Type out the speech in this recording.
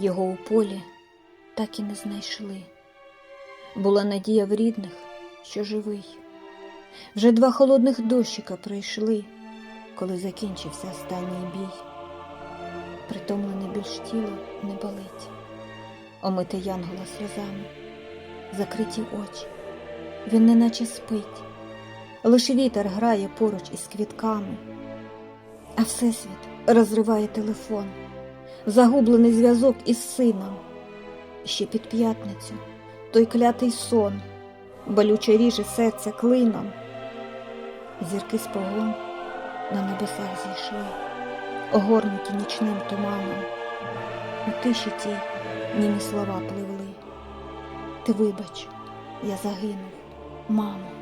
Його у полі так і не знайшли. Була надія в рідних, що живий. Вже два холодних дощика пройшли, коли закінчився останній бій. Притомлене більш тіло не болить, омите янгола сльозами, закриті очі, він неначе спить, лише вітер грає поруч із квітками, а Всесвіт розриває телефон, загублений зв'язок із сином. Ще під п'ятницю той клятий сон, болюче ріже серце клином. Зірки з погон на небесах зійшли, огорнуті нічним туманом. У тиші тій німі слова пливли. Ти вибач, я загинув, мамо.